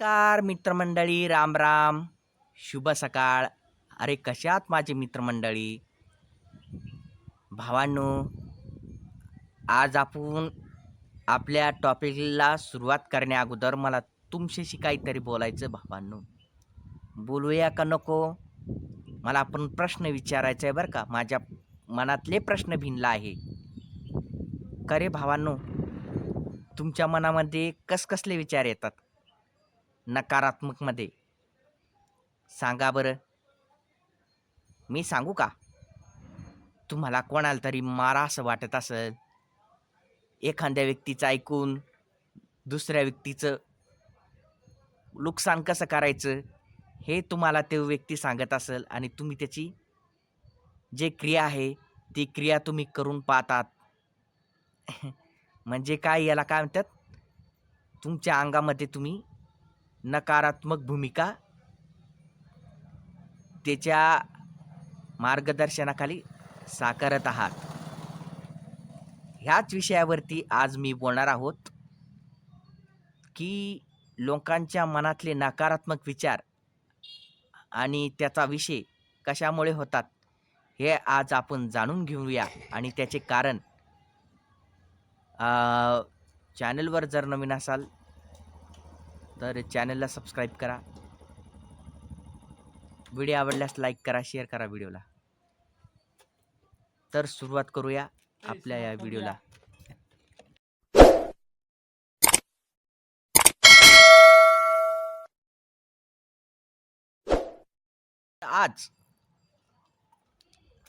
नमस्कार मित्रमंडळी. राम राम. शुभ सकाळ. अरे कशात माझे मित्रमंडळी? भावांनो आज आपण आपल्या टॉपिकला सुरुवात करण्या अगोदर मला तुमच्याशी काहीतरी बोलायचं भावांनो. बोलूया का नको? मला आपण प्रश्न विचारायचा आहे बरं का. माझ्या मनातले प्रश्न भिनला आहे. का भावांनो? तुमच्या मनामध्ये कसकसले विचार येतात? नकारात्मकमध्ये. सांगा बरं. मी सांगू का? तुम्हाला कोणाला तरी मारा असं वाटत असेल. एखाद्या व्यक्तीचं ऐकून दुसऱ्या व्यक्तीचं नुकसान कसं करायचं हे तुम्हाला ते व्यक्ती सांगत असेल आणि तुम्ही त्याची जे क्रिया आहे ती क्रिया तुम्ही करून पाहतात. म्हणजे काय याला काय म्हणतात? तुमच्या अंगामध्ये तुम्ही नकारात्मक भूमिका त्याच्या मार्गदर्शनाखाली साकारत आहात. ह्याच विषयावरती आज मी बोलणार आहोत की लोकांच्या मनातले नकारात्मक विचार आणि त्याचा विषय कशामुळे होतात हे आज आपण जाणून घेऊया आणि त्याचे कारण चॅनलवर जर नवीन असाल तर चॅनलला सबस्क्राईब करा. व्हिडिओ आवडल्यास लाईक करा शेअर करा व्हिडिओला. तर सुरुवात करूया आपल्या या व्हिडिओला. आज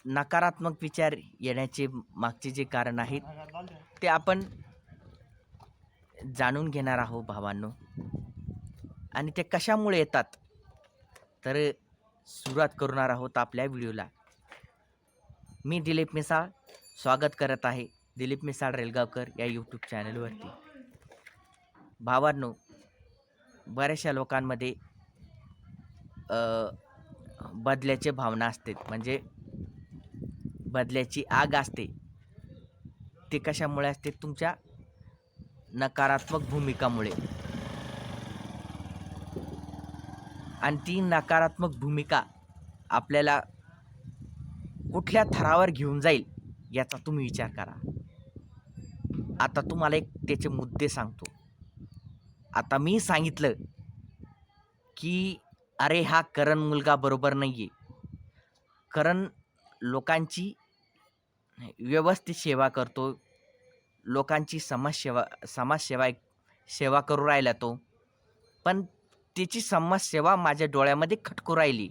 नकारात्मक विचार येण्याचे मागचे जे कारण आहेत ते आपण जाणून घेणार आहोत भावांनो. आणि ते कशामुळे येतात? तर सुरुवात करणार आहोत आपल्या व्हिडिओला. मी दिलीप मिसाळ स्वागत करत आहे दिलीप मिसाळ रेलगावकर या यूट्यूब चॅनलवरती. भावांनो बऱ्याचशा लोकांमध्ये बदल्याचे बदल्याची भावना असते. म्हणजे बदल्याची आग असते. ते कशामुळे असते? तुमच्या नकारात्मक भूमिकामुळे. आणि ती नकारात्मक भूमिका आपल्याला कुठल्या थरावर घेऊन जाईल याचा तुम्ही विचार करा. आता तुम्हाला एक त्याचे मुद्दे सांगतो. आता मी सांगितलं की अरे हा करण मुलगा बरोबर नाही आहे करण लोकांची व्यवस्थित सेवा करतो. लोकांची समाजसेवा समाजसेवा सेवा करू राहिला तो. पण त्याची समाजसेवा माझ्या डोळ्यामध्ये खटकू राहिली.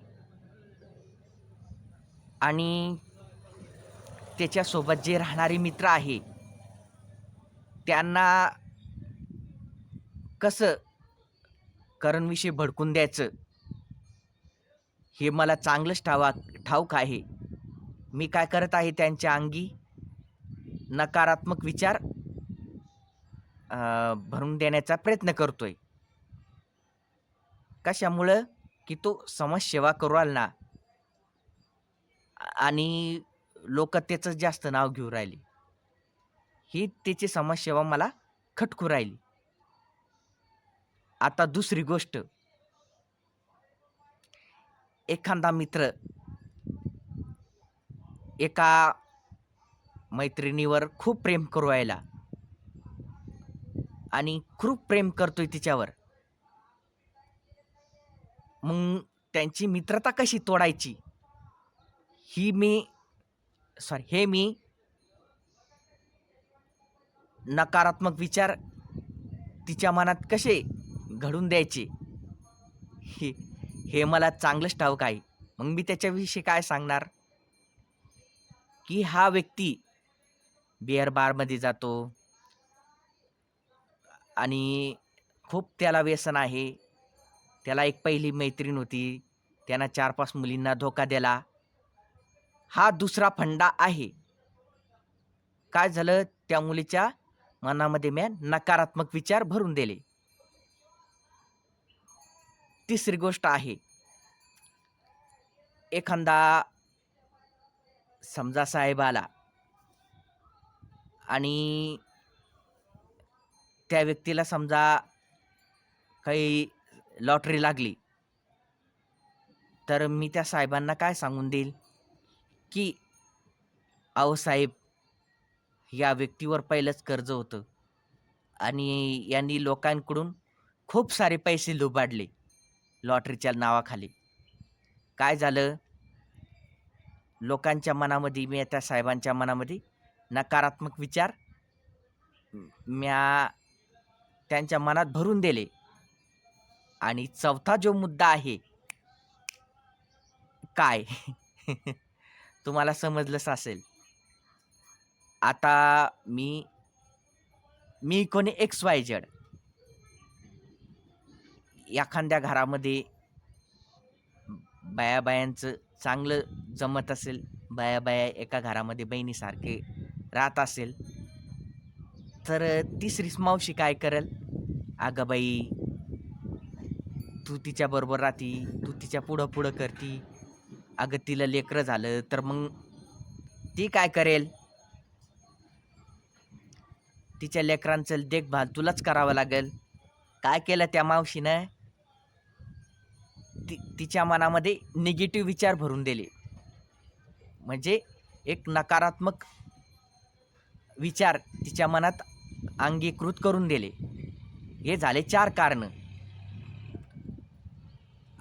आणि त्याच्यासोबत जे राहणारे मित्र आहे त्यांना कसं करणविषयी भडकून द्यायचं हे मला चांगलंच ठावा ठाऊक आहे. मी काय करत आहे त्यांच्या अंगी? नकारात्मक विचार भरून देण्याचा प्रयत्न करतोय. कशामुळं की तो समाजसेवा करू राहिला ना आणि लोक त्याचं जास्त नाव घेऊ राहिली. ही त्याची समाजसेवा मला खटकू राहिली. आता दुसरी गोष्ट. एखादा मित्र एका मैत्रिणीवर खूप प्रेम करू राहिला. आणि खूप प्रेम करतोय तिच्यावर. मग त्यांची मित्रता कशी तोडायची? ही मी सॉरी हे मी नकारात्मक विचार तिच्या मनात कसे घडून द्यायचे? हे हे मला चांगलंच ठाऊक आहे. मग मी त्याच्याविषयी काय सांगणार? की हा व्यक्ती बिअर बारमध्ये जातो आणि खूप त्याला व्यसन आहे. त्याला एक पहिली मैत्रीण होती. त्यानं चार पाच मुलींना धोका दिला. हा दुसरा फंडा आहे. काय झालं? त्या मुलीच्या मनामध्ये मी नकारात्मक विचार भरून दिले. तिसरी गोष्ट आहे. एखादा समजा साहेब आला आणि त्या व्यक्तीला समजा काही लॉटरी लागली. तर मी त्या साहेबांना काय सांगून देईल? की अहो साहेब या व्यक्तीवर पहिलंच कर्ज होतं. आणि यांनी लोकांकडून खूप सारे पैसे लुबाडले लॉटरीच्या नावाखाली. काय झालं? लोकांच्या मनामध्ये मी त्या साहेबांच्या मनामध्ये नकारात्मक विचार म्या त्यांच्या मनात भरून दिले. आणि चौथा जो मुद्दा आहे काय? तुम्हाला समजलंच असेल. आता मी मी कोणी एक्स वाय झेड एखाद्या घरामध्ये बायाबायांचं चांगलं जमत असेल बाया बाया एका घरामध्ये बहिणीसारखे राहत असेल तर तिसरीच मावशी काय करेल? अगं बाई तू तिच्याबरोबर राहती तू तिच्या पुढं पुढं करती. अगं तिला लेकरं झालं तर मग ती काय करेल? तिच्या लेकरांचं देखभाल तुलाच करावं लागेल. काय केलं त्या मावशीनं? ति तिच्या मनामध्ये निगेटिव्ह विचार भरून दिले. म्हणजे एक नकारात्मक विचार तिच्या मनात अंगीकृत करून दिले. हे झाले चार कारणं.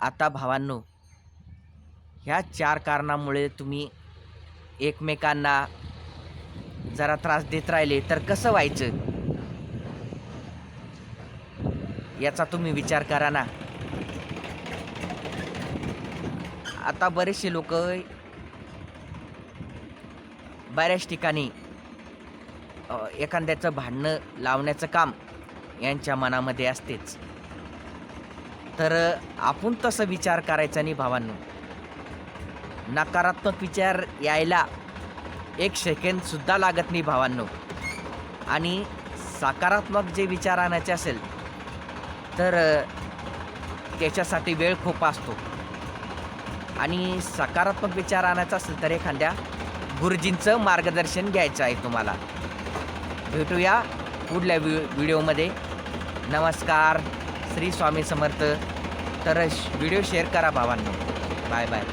आता भावांनो ह्या चार कारणामुळे तुम्ही एकमेकांना जरा त्रास देत राहिले तर कसं व्हायचं? याचा तुम्ही विचार करा ना. आता बरेचसे लोक बऱ्याच ठिकाणी एखाद्याचं भांडणं लावण्याचं काम यांच्या मनामध्ये असतेच. तर आपण तसं विचार करायचा नाही भावांनो. नकारात्मक विचार यायला एक सेकंदसुद्धा लागत नाही भावांनो. आणि सकारात्मक जे विचार आणायचे असेल तर त्याच्यासाठी वेळ खूप असतो. आणि सकारात्मक विचार आणायचा असेल तर एखाद्या गुरुजींचं मार्गदर्शन घ्यायचं आहे तुम्हाला. भेटूया पुढल्या व्हि व्हिडिओमध्ये. नमस्कार. श्री स्वामी समर्थ. तर व्हिडिओ शेअर करा भावांनो. Bye bye